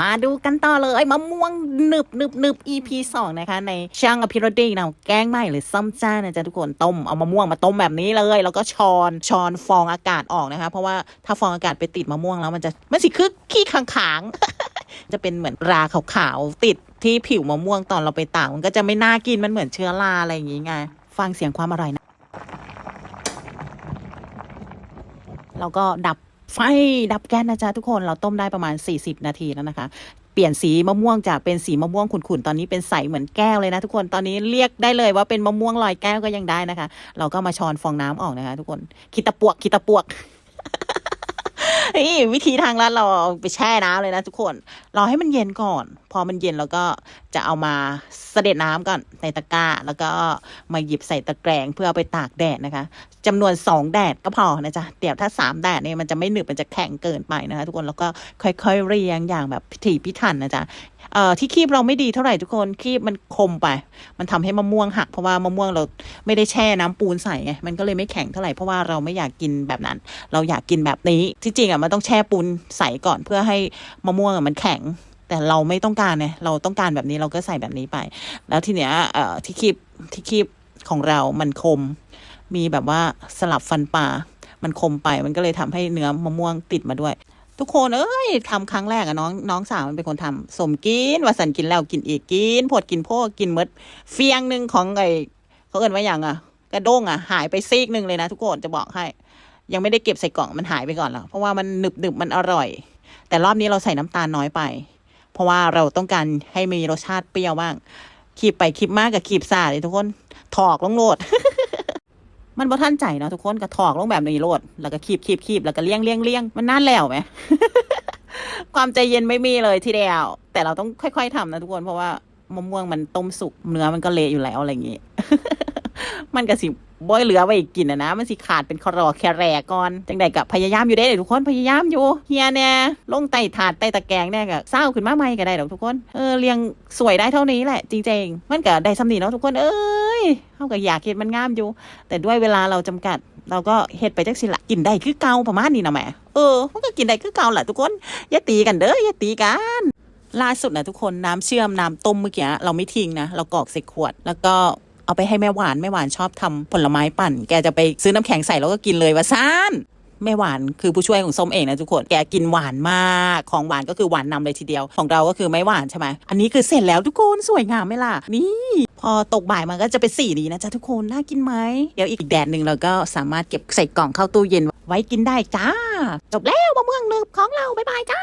มาดูกันต่อเลยมะม่วงหนึบหนึบหนึบ EP สองนะคะ ในช่างอภิรดีนะแกงใหม่หรือซ้ำจ้านะจ๊ะทุกคนต้มเอามะม่วงมาต้มแบบนี้เลย แล้วก็ช้อนช้อนฟองอากาศออกนะคะ เพราะว่าถ้าฟองอากาศไปติดมะม่วงแล้วมันจะมันสิคือขี้ขางๆ จะเป็นเหมือนราขาวๆติดที่ผิวมะม่วงตอนเราไปตากมันก็จะไม่น่ากินมันเหมือนเชื้อราอะไรอย่างงี้ไงฟังเสียงความอร่อยนะแล้วก็ดับ ไฟดับแก๊สนะจ๊ะทุกคนเราต้มได้ประมาณ 40 นาทีแล้วนะคะ เปลี่ยนสีมะม่วงจากเป็นสีมะม่วงขุ่นๆ ตอนนี้เป็นใสเหมือนแก้วเลยนะทุกคนตอนนี้เรียกได้เลยว่าเป็นมะม่วงลอยแก้วก็ยังได้นะคะ เราก็มาช้อนฟองน้ำออกนะคะ ทุกคนคิดตะปวกคิดตะปวก นี่วิธีทางลัดเราไปแช่น้ำเลยนะทุกคน รอให้มันเย็นก่อน พอมันเย็นแล้วก็จะเอามาเสด็จน้ำก่อนในตะกร้า แล้วก็มาหยิบใส่ตะแกรงเพื่อเอาไปตากแดดนะคะจำนวนสองแดดก็พอนะจ๊ะเดี๋ยวถ้าสามแดดเนี่ยมันจะไม่หนึบมันจะแข็งเกินไปนะคะทุกคนแล้วก็ค่อยๆเรียงอย่างแบบพิถีพิถันนะจ๊ะเอ่อที่คีบเราไม่ดีเท่าไหร่ทุกคนคีบมันคมไป มันทำให้มะม่วงหัก เพราะว่ามะม่วงเราไม่ได้แช่น้ำปูนใส่ไงมันก็เลยไม่แข็งเท่าไหร่เพราะว่าเราไม่อยากกินแบบนั้น เราอยากกินแบบนี้ที่จริงอะมันต้องแช่ปูนใส่ก่อนเพื่อให้มะม่วงมันแข็ง แต่เราไม่ต้องการเนี่ยเราต้องการแบบนี้เราก็ใส่แบบนี้ไป แล้วทีเนี้ยเอ่อที่คีบที่คีบของเรามันคม มีแบบว่าสลับฟันปลา มันคมไปมันก็เลยทำให้เนื้อมะม่วงติดมาด้วย ทุกคนเอ้ยทำครั้งแรกอะน้องน้องสาวมันเป็นคนทำสมกินว่าสันกินแล้วกินอีกกินพดกินโพกกินเมดเฟียงหนึ่งของไอเขาเอินว่าอย่างอะกระด้งอะหายไปซีกหนึ่งเลยนะทุกคนจะบอกให้ ยังไม่ได้เก็บใส่กล่องมันหายไปก่อนแล้วเพราะว่ามันหนึบหนึบมันอร่อย แต่รอบนี้เราใส่น้ำตาลน้อยไป เพราะว่าเราต้องการให้มีรสชาติเปรี้ยวบ้างคีบไปคีบมากกับคีบซาเลยทุกคนถอกลงโลด มันบ่ท่านใจเนาะทุกคนก็ถอกลงแบบนี้โลด แล้วก็คีบคีบคีบแล้วก็เลี้ยงเลี้ยงเลี้ยงมันน่าแล้วไหมความใจเย็นไม่มีเลยทีเดียว แต่เราต้องค่อย ๆทำนะทุกคนเพราะว่ามะม่วงมันต้มสุกเนื้อมันก็เละอยู่แล้วอะไรอย่างงี้ มันก็สิ บ่อยเหลือไว้อีกกินนะนะ มันสิขาดเป็นคอรอแครแรก่อน จังใดกับพยายามอยู่ได้เลยทุกคนพยายามอยู่เฮียเนี่ยลงไต่ถาดไต่ตะแกรงเนี่ยก็เศร้าขึ้นมาใหม่ก็ได้ดอกทุกคนเออเลี้ยงสวยได้เท่านี้แหละ จริงๆ มันก็ได้สำนีเนาะทุกคนเอ้ยเฮาก็อยากเฮ็ดมันงามอยู่ แต่ด้วยเวลาเราจำกัด เราก็เฮ็ดไปจักสิละกินได้คือเก่าประมาณนี้นะแม่เออมันก็กินได้คือเก่าแหละทุกคนอย่าตีกันเด้ออย่าตีกันล่าสุดนะทุกคนน้ำเชื่อมน้ำต้มเมื่อกี้เราไม่ทิ้งนะเรากรอกใส่ขวด แล้วก็ เอาไปให้แม่หวานแม่หวานชอบทำผลไม้ปั่น แกจะไปซื้อน้ำแข็งใส่แล้วก็กินเลยว่าซ่านแม่หวานคือผู้ช่วยของส้มเองนะทุกคน แกกินหวานมาก ของหวานก็คือหวานนำเลยทีเดียว ของเราก็คือไม่หวานใช่ไหม อันนี้คือเสร็จแล้วทุกคนสวยงามไหมล่ะ นี่ พอตกบ่ายมันก็จะเป็นสีนี้นะจ๊ะทุกคน น่ากินไหม เดี๋ยวอีกแดดหนึ่งเราก็สามารถเก็บใส่กล่องเข้าตู้เย็นไว้กินได้จ้า จบแล้วมะม่วงนึบของเรา บ๊ายบายจ้า